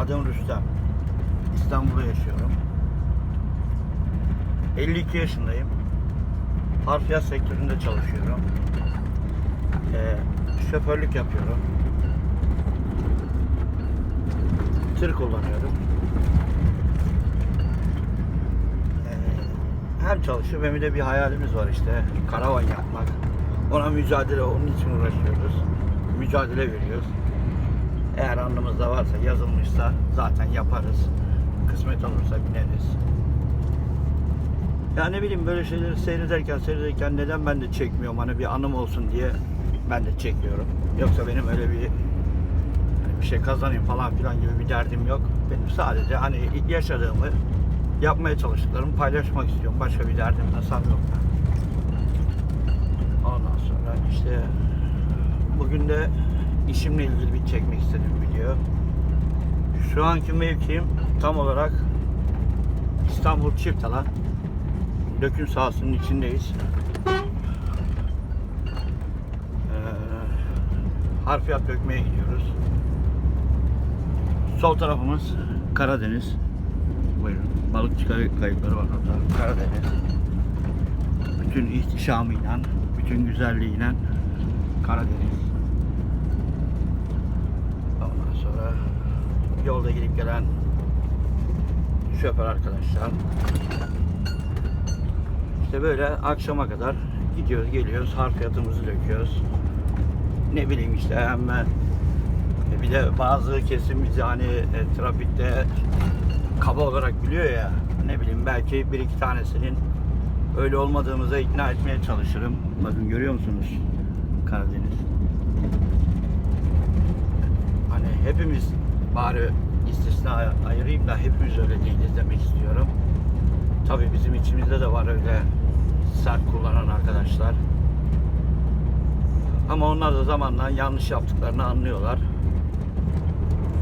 Adım Rüstem. İstanbul'da yaşıyorum. 52 yaşındayım. Harfiyat sektöründe çalışıyorum. Ee, şoförlük yapıyorum. Tır kullanıyorum. Ee, hem çalışıyorum hem de bir hayalimiz var işte. Karavan yapmak. Ona mücadele, onun için uğraşıyoruz. Mücadele veriyoruz. Alnımızda varsa, yazılmışsa zaten yaparız. Kısmet olursa bineriz. Ya ne bileyim böyle şeyleri seyrederken seyrederken neden ben de çekmiyorum hani bir anım olsun diye ben de çekiyorum. Yoksa benim öyle bir hani bir şey kazanayım falan filan gibi bir derdim yok. Benim sadece hani yaşadığımı yapmaya çalıştıklarımı paylaşmak istiyorum. Başka bir derdim tasam yok. Ondan sonra işte bugün de işimle ilgili bir çekmek istediğim video. Şu anki mevkiim tam olarak İstanbul Çiftalan döküm sahasının içindeyiz. Ee, harfiyat dökmeye gidiyoruz. Sol tarafımız Karadeniz. Buyurun. Balıkçı kay- kayıkları var orada. Karadeniz. Bütün ihtişamıyla, bütün güzelliğiyle Karadeniz. Ondan sonra yolda gidip gelen şoför arkadaşlar. İşte böyle akşama kadar gidiyoruz, geliyoruz, harfiyatımızı döküyoruz. Ne bileyim işte hemen bir de bazı kesim bizi hani e, trafikte kaba olarak biliyor ya ne bileyim belki bir iki tanesinin öyle olmadığımıza ikna etmeye çalışırım. Bakın görüyor musunuz Karadeniz? Hani hepimiz bari istisna ayırayım da hepimiz öyle değiliz demek istiyorum. Tabii bizim içimizde de var öyle sert kullanan arkadaşlar. Ama onlar da zamanla yanlış yaptıklarını anlıyorlar.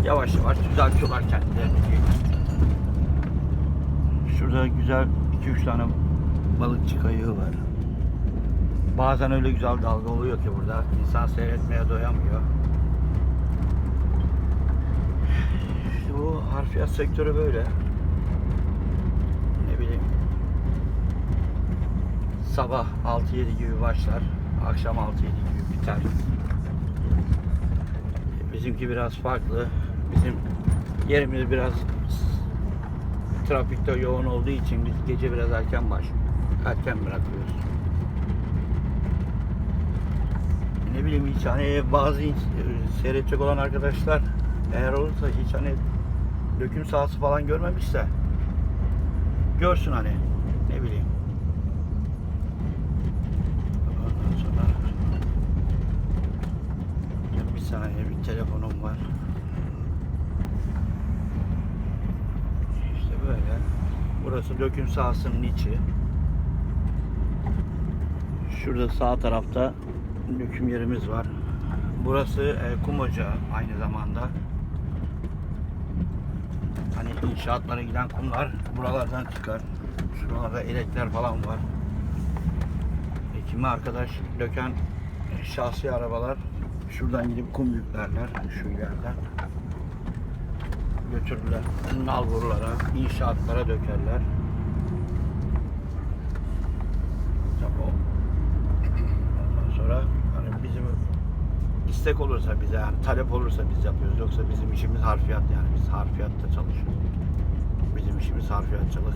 Yavaş yavaş düzeltiyorlar kendilerini. Şurada güzel 2-3 tane balıkçı kayığı var. Bazen öyle güzel dalga oluyor ki burada. İnsan seyretmeye doyamıyor. İşte bu harfiyat sektörü böyle. Ne bileyim. Sabah 6-7 gibi başlar. Akşam 6-7 gibi biter. Bizimki biraz farklı. Bizim yerimiz biraz trafikte yoğun olduğu için biz gece biraz erken baş erken bırakıyoruz. Ne bileyim hiç hani bazı seyredecek olan arkadaşlar eğer olursa hiç hani döküm sahası falan görmemişse görsün hani ne bileyim. Ondan sonra bir saniye bir telefonum var. İşte böyle. Burası döküm sahasının içi. Şurada sağ tarafta döküm yerimiz var. Burası e, kum ocağı aynı zamanda. İnşaatlara giden kumlar buralardan çıkar. Şuralarda elekler falan var. Kimi arkadaş döken şahsi arabalar şuradan gidip kum yüklerler şu yerden götürürler. Nalburlara, inşaatlara dökerler. Sonra hani bizim istek olursa bize yani talep olursa biz yapıyoruz. Yoksa bizim işimiz harfiyat yani biz harfiyatta çalışıyoruz. Bizim işimiz harfiyatçılık.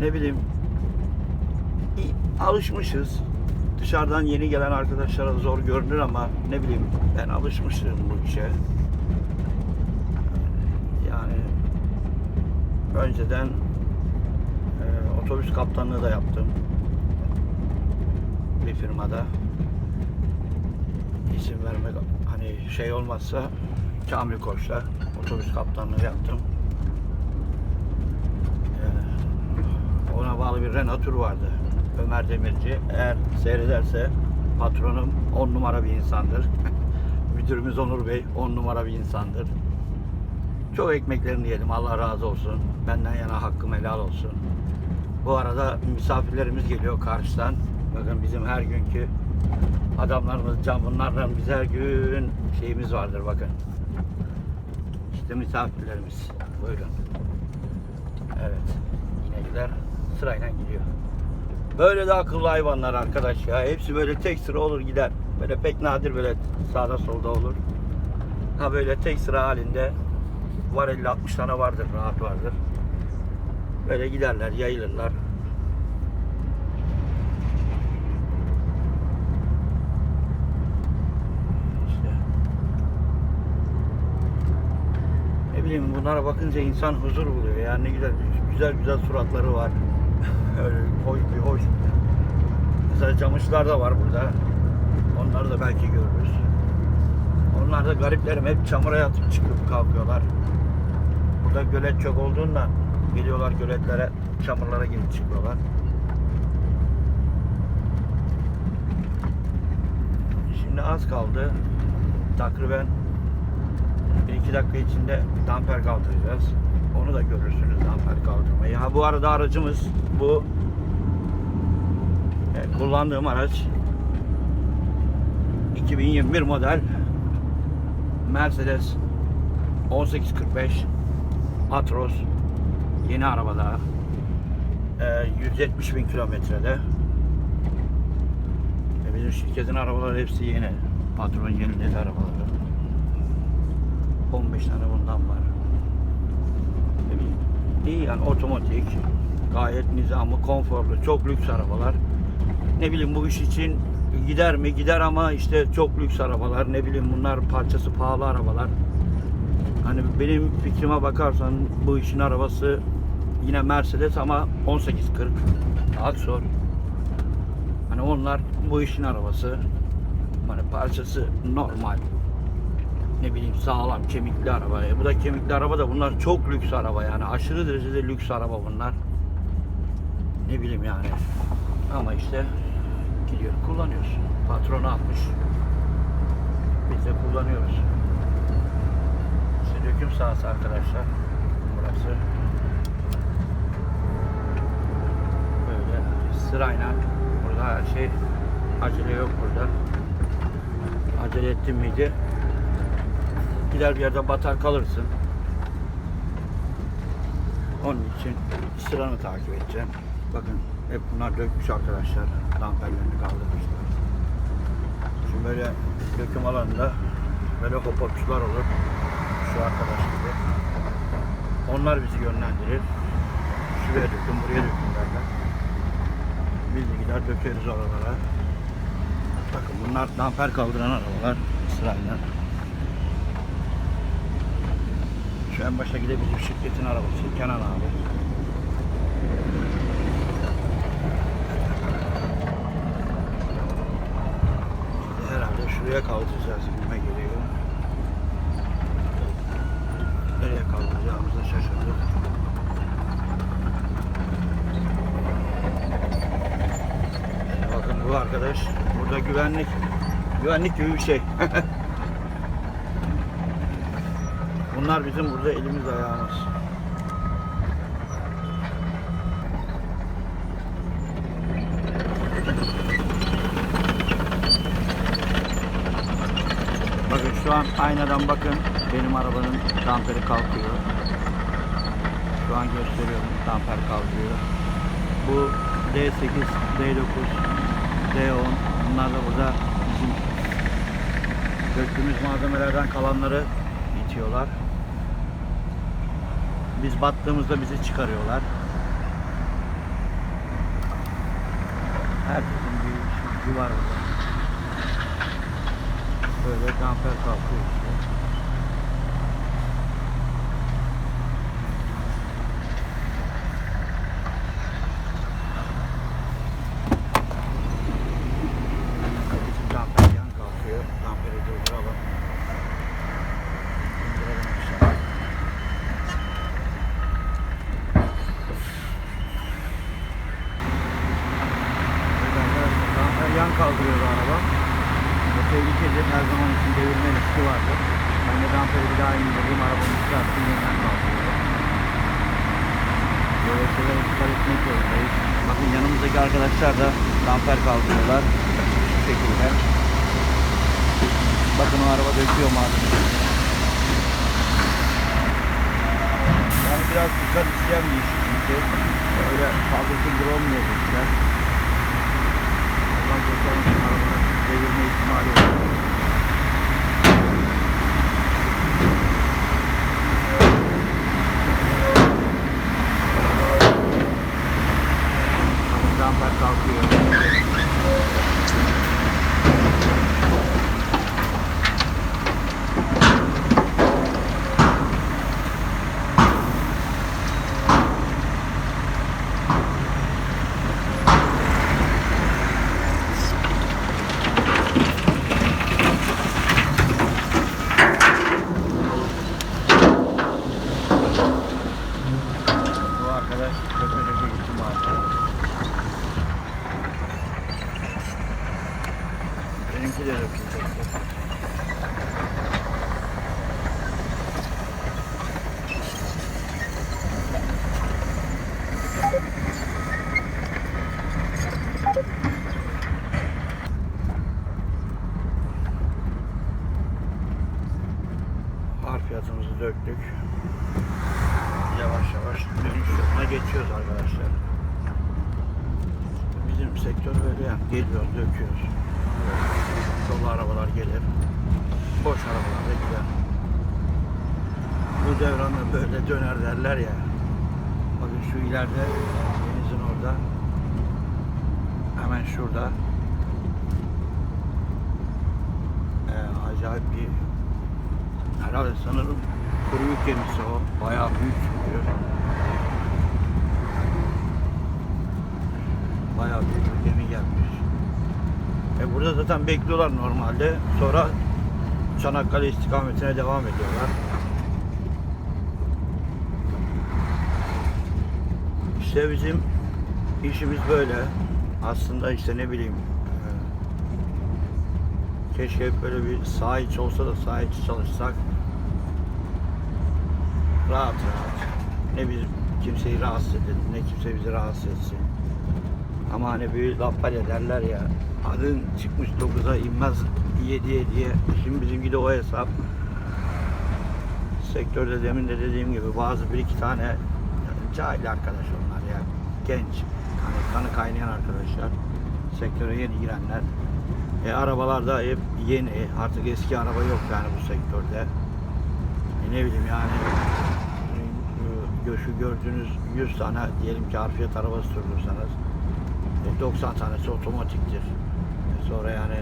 Ne bileyim alışmışız. Dışarıdan yeni gelen arkadaşlara zor görünür ama ne bileyim ben alışmışım bu işe. Yani önceden e, otobüs kaptanlığı da yaptım. Bir firmada. İsim vermek hani şey olmazsa Kamil Koç'la otobüs kaptanlığı yaptım. E, ona bağlı bir Renault tur vardı. Ömer Demirci. Eğer seyrederse patronum 10 numara bir insandır. Müdürümüz Onur Bey 10 numara bir insandır. Çok ekmeklerini yedim. Allah razı olsun. Benden yana hakkım helal olsun. Bu arada misafirlerimiz geliyor karşıdan. Bakın bizim her günkü Adamlarımız can bunlardan bize her gün şeyimiz vardır bakın. İşte misafirlerimiz. Buyurun. Evet. İnekler sırayla gidiyor. Böyle de akıllı hayvanlar arkadaş ya. Hepsi böyle tek sıra olur gider. Böyle pek nadir böyle sağda solda olur. Ha böyle tek sıra halinde var 50-60 tane vardır, rahat vardır. Böyle giderler, yayılırlar. İşte. Ne bileyim bunlara bakınca insan huzur buluyor. Yani ne güzel güzel güzel suratları var. Öyle hoş bir hoş. Mesela camışlar da var burada. Onları da belki görürüz. Onlar da gariplerim hep çamura yatıp çıkıp kalkıyorlar. Burada gölet çok olduğundan geliyorlar göletlere, çamurlara girip çıkıyorlar. Şimdi az kaldı. Takriben 1-2 dakika içinde damper kaldıracağız. Onu da görürsünüz damper kaldırmayı. Ha bu arada aracımız bu e, kullandığım araç 2021 model Mercedes 1845 Atros yeni arabada e, 170 bin kilometrede e, bizim şirketin arabaları hepsi yeni patron yeniledi arabaları 15 tane bundan var. İyi yani otomatik gayet nizamlı konforlu çok lüks arabalar. Ne bileyim bu iş için gider mi? Gider ama işte çok lüks arabalar. Ne bileyim bunlar parçası pahalı arabalar. Hani benim fikrime bakarsan bu işin arabası yine Mercedes ama 1840 Aksor. Hani onlar bu işin arabası. Hani parçası normal. Ne bileyim sağlam kemikli araba. E bu da kemikli araba da bunlar çok lüks araba yani. Aşırı derecede lüks araba bunlar. Ne bileyim yani. Ama işte gidiyor kullanıyoruz. Patronu almış. Biz de kullanıyoruz. İşte döküm sahası arkadaşlar. Burası. Böyle sırayla. Burada her şey acele yok burada. Acele ettin miydi? Gider bir yerde batar kalırsın. Onun için sıranı takip edeceğim. Bakın hep bunlar dökmüş arkadaşlar. Damperlerini kaldırmışlar. Şimdi böyle döküm alanında böyle hopopçular olur. Şu arkadaş gibi. Onlar bizi yönlendirir. Şuraya dökün, buraya dökün derler. Biz de gider dökeriz oralara. Bakın bunlar damper kaldıran arabalar sırayla. Şu en başta gide bizim şirketin arabası Kenan abi. Herhalde şuraya kaldıracağız gibime geliyor. Nereye kaldıracağımızı şaşırdık. Bakın bu arkadaş burada güvenlik güvenlik gibi bir şey. Bunlar bizim burada elimiz ayağımız. Bakın şu an aynadan bakın benim arabanın damperi kalkıyor. Şu an gösteriyorum damper kalkıyor. Bu D8, D9, D10 bunlar da burada bizim döktüğümüz malzemelerden kalanları itiyorlar. Biz battığımızda bizi çıkarıyorlar. Herkesin bir gücü var burada. Böyle damper kalkıyor işte. Bizim damper yan kalkıyor. Damperi durduralım. İndirelim aşağı. Evet arkadaşlar, damper yan kaldırıyor bu araba. Bu tehlikeli her zaman için devirme riski vardır. Ben de damperi bir daha indirdim, arabamı çıkarttım, yeniden kaldırıyor. Böyle şeylere dikkat etmek zorundayız. Bakın yanımızdaki arkadaşlar da damper kaldırıyorlar. Şu şekilde. Bakın o araba döküyor malzemeyi. Yani biraz dikkat isteyen bir iş çünkü. Öyle fazla gündür olmuyor bu işler. Ondan sonra araba devirme ihtimali oluyor. Damlar kalkıyor. Bu arkadaş köpeğe gitti maalesef. Benimki de dökülecekti. Harfiyatımızı döktük. Yavaş yavaş dönüş yoluna geçiyoruz arkadaşlar. Bizim sektör böyle yani geliyoruz, döküyoruz. Dolu arabalar gelir. Boş arabalar da gider. Bu devranı böyle döner derler ya. Bakın şu ileride denizin orada. Hemen şurada. Ee, acayip bir herhalde sanırım kuru gemisi o. Bayağı büyük çünkü. Bayağı büyük bir gemi gelmiş. E burada zaten bekliyorlar normalde. Sonra Çanakkale istikametine devam ediyorlar. İşte bizim işimiz böyle. Aslında işte ne bileyim e, keşke hep böyle bir saha içi olsa da saha içi çalışsak rahat rahat. Ne biz kimseyi rahatsız edelim, ne kimse bizi rahatsız etsin. Ama hani bir laf var ya adın çıkmış 9'a inmez 7'ye diye. Şimdi bizimki de o hesap. Sektörde demin de dediğim gibi bazı bir iki tane cahil arkadaş onlar ya. Genç, hani kanı kaynayan arkadaşlar. Sektöre yeni girenler. E, arabalar hep yeni. Artık eski araba yok yani bu sektörde. E, ne bileyim yani e, şu gördüğünüz 100 tane diyelim ki harfiyat arabası sürdürsanız e, 90 tanesi otomatiktir. Sonra yani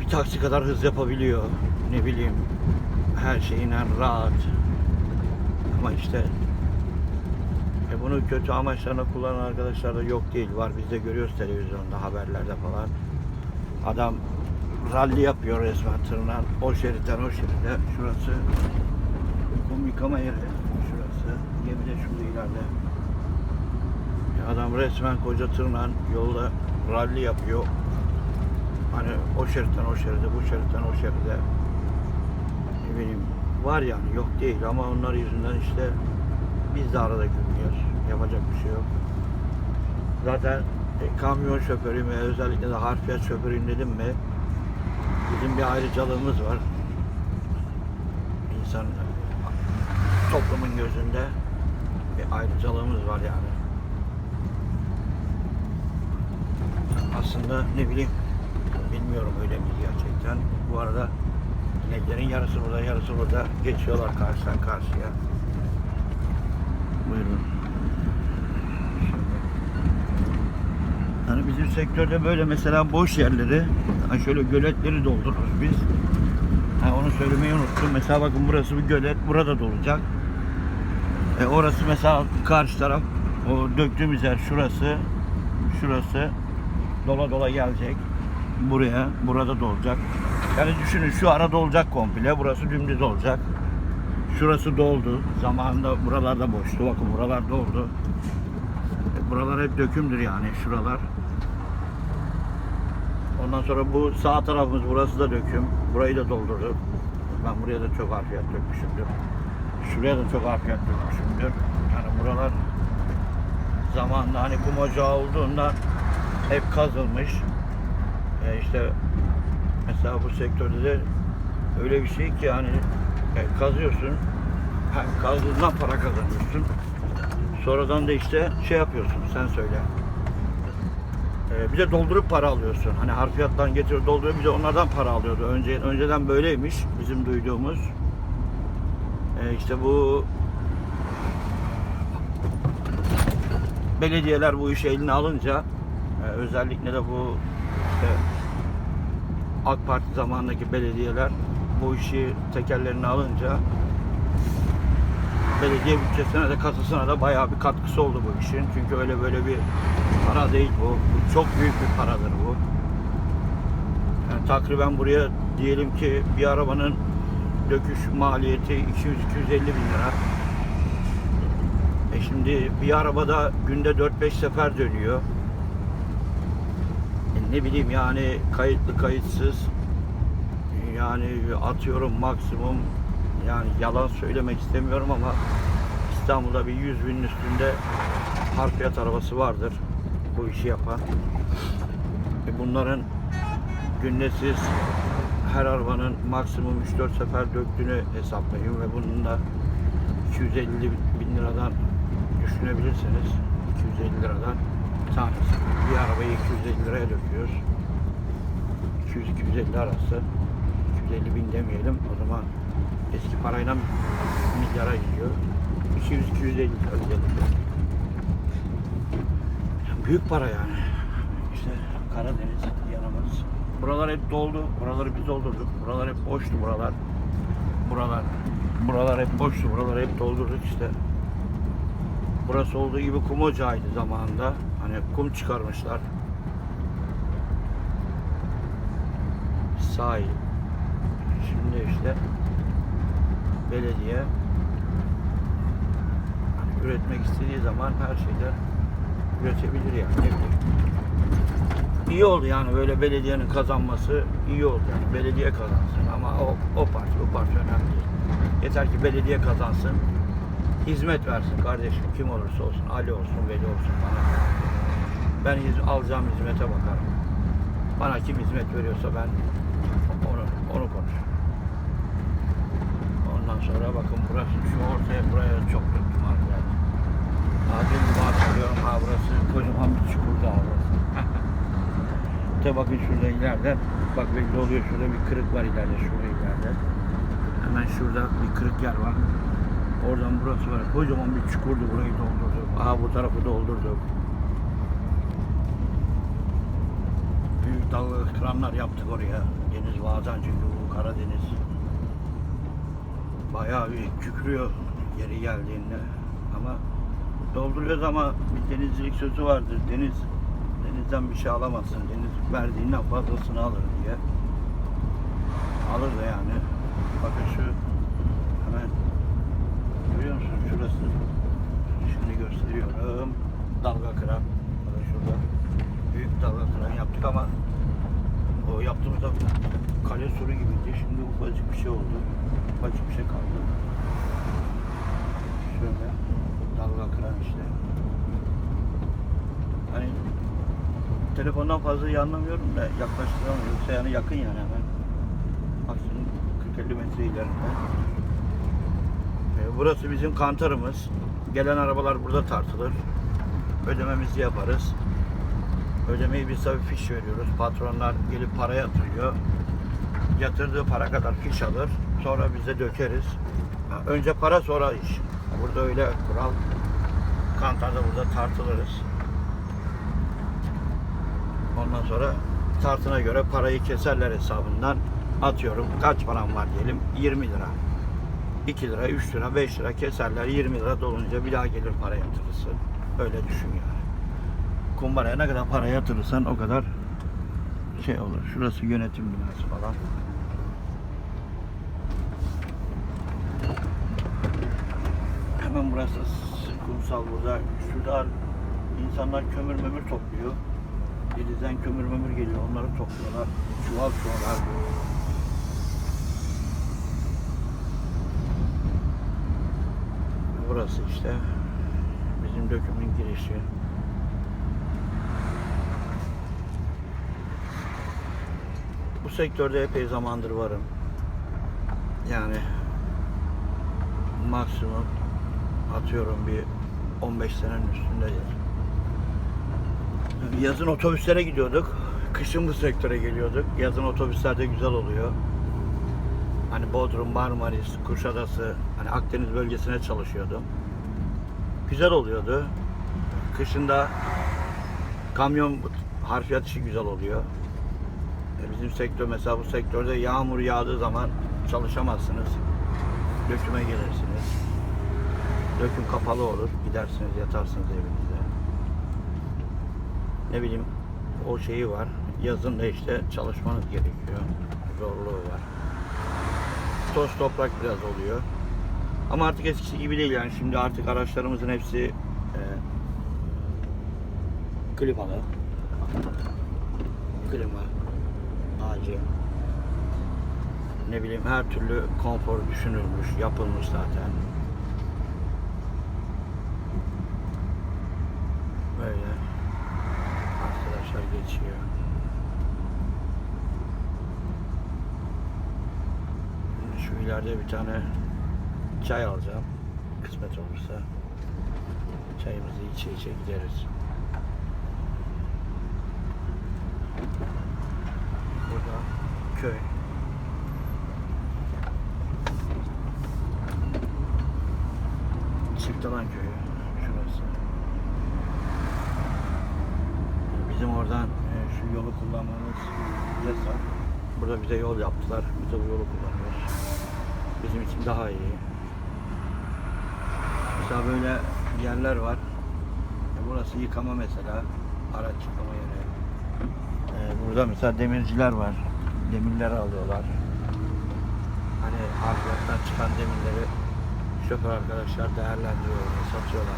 bir taksi kadar hız yapabiliyor. Ne bileyim her şeyine rahat. Ama işte e bunu kötü amaçlarına kullanan arkadaşlar da yok değil. Var biz de görüyoruz televizyonda haberlerde falan. Adam ralli yapıyor resmen tırnan. O şeritten o şeride. Şurası kum yıkama yeri. Şurası. Gemi de şurada ileride. Adam resmen koca tırnan yolda ralli yapıyor. Hani o şeritten o şeride, bu şeritten o şeride. Ne var yani yok değil ama onlar yüzünden işte biz de arada gülmüyoruz. Yapacak bir şey yok. Zaten e, kamyon şoförüyüm ve özellikle de harfiyat şoförüyüm dedim mi bizim bir ayrıcalığımız var. İnsan toplumun gözünde bir ayrıcalığımız var yani. Aslında ne bileyim bilmiyorum öyle mi gerçekten. Bu arada ineklerin yarısı burada yarısı burada geçiyorlar karşıdan karşıya. Buyurun. Hani bizim sektörde böyle mesela boş yerleri, hani şöyle göletleri doldururuz biz. Ha, onu söylemeyi unuttum. Mesela bakın burası bir gölet, burada dolacak. E, orası mesela karşı taraf, o döktüğümüz yer şurası, şurası dola dola gelecek. Buraya, burada dolacak. Yani düşünün şu arada olacak komple, burası dümdüz olacak. Şurası doldu. Zamanında buralarda boştu. Bakın buralar doldu. E, Buralar hep dökümdür yani şuralar. Ondan sonra bu sağ tarafımız burası da döküm. Burayı da doldurduk. Ben buraya da çok harfiyat dökmüşümdür. Şuraya da çok harfiyat dökmüşümdür. Yani buralar zamanında hani kum ocağı olduğunda hep kazılmış. E işte Mesela bu sektörde de öyle bir şey ki yani e, kazıyorsun. Hem kazdığından para kazanıyorsun. Sonradan da işte şey yapıyorsun sen söyle. E, bir de doldurup para alıyorsun. Hani harfiyattan getiriyor dolduruyor bir de onlardan para alıyordu. Önce önceden böyleymiş bizim duyduğumuz. E, işte bu belediyeler bu işi eline alınca özellikle de bu işte AK Parti zamanındaki belediyeler bu işi tekerlerine alınca belediye bütçesine de kasasına da bayağı bir katkısı oldu bu işin. Çünkü öyle böyle bir para değil bu. Bu çok büyük bir paradır bu. Yani takriben buraya diyelim ki bir arabanın döküş maliyeti 200-250 bin lira. E şimdi bir arabada günde 4-5 sefer dönüyor. Ne bileyim yani kayıtlı kayıtsız yani atıyorum maksimum yani yalan söylemek istemiyorum ama İstanbul'da bir 100 binin üstünde harfiyat arabası vardır bu işi yapan. E bunların günde siz her arabanın maksimum 3-4 sefer döktüğünü hesaplayın ve bunun da 250 bin liradan düşünebilirsiniz. 250 liradan tanesi. Bir arabayı 250 liraya döküyoruz. 200-250 arası. 250 bin demeyelim. O zaman eski parayla milyara gidiyor. 200-250 lira diyelim. Yani büyük para yani. İşte Karadeniz yanımız. Buralar hep doldu. Buraları biz doldurduk. Buralar hep boştu buralar. Buralar buralar hep boştu. Buraları hep doldurduk işte. Burası olduğu gibi kum ocağıydı zamanında. Hani kum çıkarmışlar. Sahil. Şimdi işte belediye hani üretmek istediği zaman her şeyden üretebilir yani. İyi oldu yani böyle belediyenin kazanması iyi oldu yani belediye kazansın ama o, o parti o parti önemli değil. Yeter ki belediye kazansın hizmet versin kardeşim kim olursa olsun Ali olsun Veli olsun bana. Ben alacağım hizmete bakarım. Bana kim hizmet veriyorsa ben onu onu konuşurum. Ondan sonra bakın burası şu ortaya buraya çok döktüm arkadaşlar. Gibi hatırlıyorum ha burası kocaman bir çukurdu ha burası. İşte bakın şurada ileride bak belli oluyor şurada bir kırık var ileride şurada ileride. Hemen şurada bir kırık yer var. Oradan burası var. Kocaman bir çukurdu burayı doldurduk. Aha bu tarafı doldurduk. Büyük dalgalı kranlar yaptık oraya. Deniz bazen çünkü bu Karadeniz. Bayağı bir kükrüyor yeri geldiğinde. Ama dolduruyoruz ama bir denizcilik sözü vardır. Deniz denizden bir şey alamazsın. Deniz verdiğinden fazlasını alır diye. Alır da yani. Bakın şu hemen görüyor musun şurası şimdi gösteriyorum dalga kıran büyük dalga kıran yaptık ama o yaptığımızda kale suru gibiydi. Şimdi ufacık bir şey oldu. Ufacık bir şey kaldı. Şöyle dalga kıran işte. Hani telefondan fazla iyi anlamıyorum da yaklaştıramıyorum. Yoksa yani yakın yani hemen. Maksimum 40-50 metre ileride. Ee, Burası bizim kantarımız. Gelen arabalar burada tartılır. Ödememizi yaparız. Ödemeyi biz tabii fiş veriyoruz. Patronlar gelip para yatırıyor. Yatırdığı para kadar fiş alır. Sonra bize dökeriz. Önce para sonra iş. Burada öyle kural. Kantarda burada tartılırız. Ondan sonra tartına göre parayı keserler hesabından. Atıyorum kaç param var diyelim 20 lira. 2 lira, 3 lira, 5 lira keserler. 20 lira dolunca bir daha gelir para yatırırsın. Öyle düşün yani. Kumbaraya ne kadar para yatırırsan o kadar şey olur. Şurası yönetim binası falan. Hemen burası kumsal burada. Şurada insanlar kömür mömür topluyor. Denizden kömür mömür geliyor. Onları topluyorlar. Çuval çuval. Burası işte bizim dökümün girişi. Bu sektörde epey zamandır varım. Yani maksimum atıyorum bir 15 senenin üstündedir. Yazın otobüslere gidiyorduk. Kışın bu sektöre geliyorduk. Yazın otobüslerde güzel oluyor. Hani Bodrum, Marmaris, Kuşadası, hani Akdeniz bölgesine çalışıyordum. Güzel oluyordu. Kışında kamyon harfiyat işi güzel oluyor. E, Bizim sektör mesela bu sektörde yağmur yağdığı zaman çalışamazsınız. Döküme gelirsiniz. Döküm kapalı olur. Gidersiniz yatarsınız evinizde. Ne bileyim o şeyi var. Yazın da işte çalışmanız gerekiyor. Zorluğu var. Toz toprak biraz oluyor. Ama artık eskisi gibi değil yani. Şimdi artık araçlarımızın hepsi e, klimalı. Klima, ağacı. Ne bileyim her türlü konfor düşünülmüş, yapılmış zaten. Böyle arkadaşlar geçiyor. Şu ileride bir tane çay alacağım. Kısmet olursa. Çayımızı içe içe gideriz. Burada köy. Çiftalan köyü. Şurası. Bizim oradan e, şu yolu kullanmamız yasak. Burada bize yol yaptılar. Biz de bu yolu kullanıyoruz. Bizim için daha iyi. Mesela böyle yerler var. E, Burası yıkama mesela. Araç yıkama yeri. E, Burada mesela demirciler var. Demirleri alıyorlar. Hani harfiyattan çıkan demirleri şoför arkadaşlar değerlendiriyor, satıyorlar.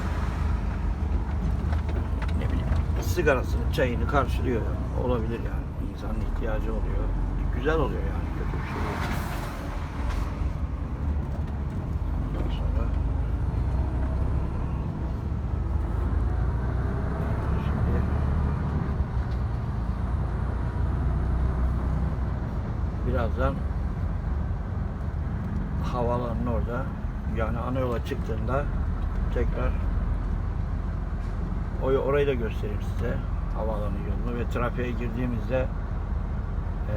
Ne bileyim sigarasını, çayını karşılıyor. Olabilir yani. İnsanın ihtiyacı oluyor. Güzel oluyor yani. Kötü bir şey değil. Ondan sonra şimdi birazdan havaalanının orada. Yani ana yola çıktığında tekrar orayı da göstereyim size. Havaalanı yolunu ve trafiğe girdiğimizde e,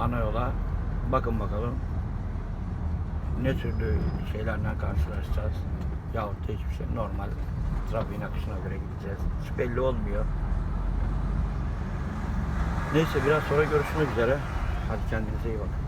ana yola bakın bakalım ne türlü şeylerle karşılaşacağız yahut da hiçbir şey normal trafiğin akışına göre gideceğiz. Hiç belli olmuyor. Neyse biraz sonra görüşmek üzere 还是家庭这一。